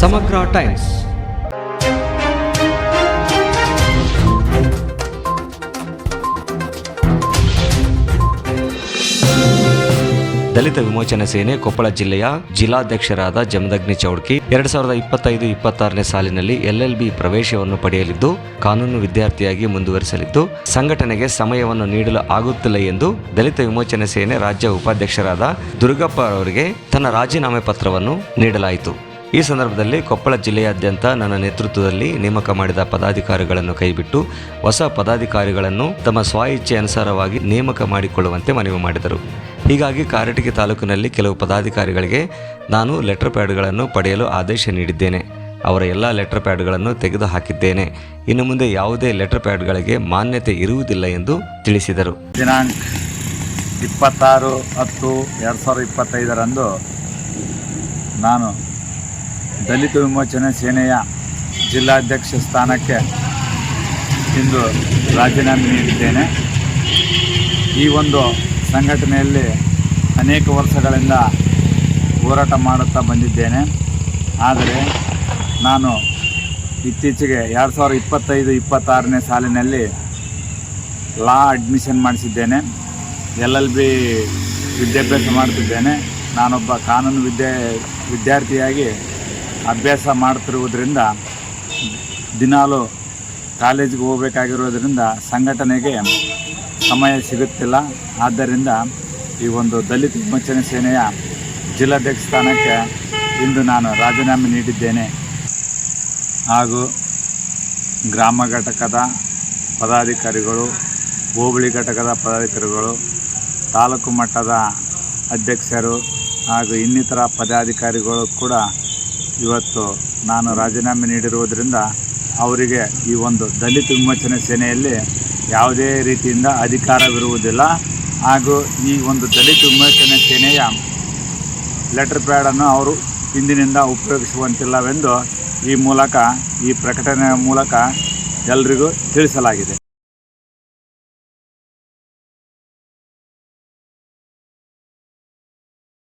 ಸಮಗ್ರ ಟೈಮ್ಸ್. ದಲಿತ ವಿಮೋಚನಾ ಸೇನೆ ಕೊಪ್ಪಳ ಜಿಲ್ಲೆಯ ಜಿಲ್ಲಾಧ್ಯಕ್ಷರಾದ ಜಮದಗ್ನಿ ಚೌಡ್ಕಿ ಎರಡ್ ಸಾವಿರದ ಇಪ್ಪತ್ತೈದು ಇಪ್ಪತ್ತಾರನೇ ಸಾಲಿನಲ್ಲಿ ಎಲ್ಎಲ್ಬಿ ಪ್ರವೇಶವನ್ನು ಪಡೆಯಲಿದ್ದು, ಕಾನೂನು ವಿದ್ಯಾರ್ಥಿಯಾಗಿ ಮುಂದುವರಿಸಲಿದ್ದು, ಸಂಘಟನೆಗೆ ಸಮಯವನ್ನು ನೀಡಲು ಆಗುತ್ತಿಲ್ಲ ಎಂದು ದಲಿತ ವಿಮೋಚನಾ ಸೇನೆ ರಾಜ್ಯ ಉಪಾಧ್ಯಕ್ಷರಾದ ದುರ್ಗಪ್ಪ ಅವರಿಗೆ ತನ್ನ ರಾಜೀನಾಮೆ ಪತ್ರವನ್ನು ನೀಡಲಾಯಿತು. ಈ ಸಂದರ್ಭದಲ್ಲಿ ಕೊಪ್ಪಳ ಜಿಲ್ಲೆಯಾದ್ಯಂತ ನನ್ನ ನೇತೃತ್ವದಲ್ಲಿ ನೇಮಕ ಮಾಡಿದ ಪದಾಧಿಕಾರಿಗಳನ್ನು ಕೈಬಿಟ್ಟು ಹೊಸ ಪದಾಧಿಕಾರಿಗಳನ್ನು ತಮ್ಮ ಸ್ವಇಚ್ಛೆ ಅನುಸಾರವಾಗಿ ನೇಮಕ ಮಾಡಿಕೊಳ್ಳುವಂತೆ ಮನವಿ ಮಾಡಿದರು. ಹೀಗಾಗಿ ಕಾರಟಗಿ ತಾಲೂಕಿನಲ್ಲಿ ಕೆಲವು ಪದಾಧಿಕಾರಿಗಳಿಗೆ ನಾನು ಲೆಟರ್ ಪ್ಯಾಡ್ಗಳನ್ನು ಪಡೆಯಲು ಆದೇಶ ನೀಡಿದ್ದೇನೆ. ಅವರ ಎಲ್ಲ ಲೆಟರ್ ಪ್ಯಾಡ್ಗಳನ್ನು ತೆಗೆದು ಹಾಕಿದ್ದೇನೆ ಇನ್ನು ಮುಂದೆ ಯಾವುದೇ ಲೆಟರ್ ಪ್ಯಾಡ್ಗಳಿಗೆ ಮಾನ್ಯತೆ ಇರುವುದಿಲ್ಲ ಎಂದು ತಿಳಿಸಿದರು. ದಿನಾಂಕ ಇಪ್ಪತ್ತಾರು ಹತ್ತು ಎರಡು ಸಾವಿರದ ಇಪ್ಪತ್ತೈದರಂದು ನಾನು ದಲಿತ ವಿಮೋಚನಾ ಸೇನೆಯ ಜಿಲ್ಲಾಧ್ಯಕ್ಷ ಸ್ಥಾನಕ್ಕೆ ಇಂದು ರಾಜೀನಾಮೆ ನೀಡಿದ್ದೇನೆ. ಈ ಒಂದು ಸಂಘಟನೆಯಲ್ಲಿ ಅನೇಕ ವರ್ಷಗಳಿಂದ ಹೋರಾಟ ಮಾಡುತ್ತಾ ಬಂದಿದ್ದೇನೆ. ಆದರೆ ನಾನು ಇತ್ತೀಚೆಗೆ ಎರಡು ಸಾವಿರ ಇಪ್ಪತ್ತೈದು, ಇಪ್ಪತ್ತಾರನೇ ಸಾಲಿನಲ್ಲಿ ಲಾ ಅಡ್ಮಿಷನ್ ಮಾಡಿಸಿದ್ದೇನೆ. ಎಲ್ ಎಲ್ ಬಿ ವಿದ್ಯಾಭ್ಯಾಸ ಮಾಡುತ್ತಿದ್ದೇನೆ. ನಾನೊಬ್ಬ ಕಾನೂನು ವಿದ್ಯೆ ವಿದ್ಯಾರ್ಥಿಯಾಗಿ ಅಭ್ಯಾಸ ಮಾಡ್ತಿರುವುದರಿಂದ ದಿನಾಲು ಕಾಲೇಜಿಗೆ ಹೋಗಬೇಕಾಗಿರೋದ್ರಿಂದ ಸಂಘಟನೆಗೆ ಸಮಯ ಸಿಗುತ್ತಿಲ್ಲ. ಆದ್ದರಿಂದ ಈ ಒಂದು ದಲಿತ ವಿಮೋಚನೆ ಸೇನೆಯ ಜಿಲ್ಲಾಧ್ಯಕ್ಷ ಸ್ಥಾನಕ್ಕೆ ಇಂದು ನಾನು ರಾಜೀನಾಮೆ ನೀಡಿದ್ದೇನೆ. ಹಾಗೂ ಗ್ರಾಮ ಘಟಕದ ಪದಾಧಿಕಾರಿಗಳು, ಹೋಬಳಿ ಘಟಕದ ಪದಾಧಿಕಾರಿಗಳು, ತಾಲೂಕು ಮಟ್ಟದ ಅಧ್ಯಕ್ಷರು ಹಾಗೂ ಇನ್ನಿತರ ಪದಾಧಿಕಾರಿಗಳು ಕೂಡ ಇವತ್ತು ನಾನು ರಾಜೀನಾಮೆ ನೀಡಿರುವುದರಿಂದ ಅವರಿಗೆ ಈ ಒಂದು ದಲಿತ ವಿಮೋಚನೆ ಸೇನೆಯಲ್ಲಿ ಯಾವುದೇ ರೀತಿಯಿಂದ ಅಧಿಕಾರವಿರುವುದಿಲ್ಲ. ಹಾಗೂ ಈ ಒಂದು ದಲಿತ ವಿಮೋಚನೆ ಸೇನೆಯ ಲೆಟರ್ ಪ್ಯಾಡನ್ನು ಅವರು ಇಂದಿನಿಂದ ಉಪಯೋಗಿಸುವಂತಿಲ್ಲವೆಂದು ಈ ಮೂಲಕ, ಈ ಪ್ರಕಟಣೆಯ ಮೂಲಕ ಎಲ್ರಿಗೂ ತಿಳಿಸಲಾಗಿದೆ.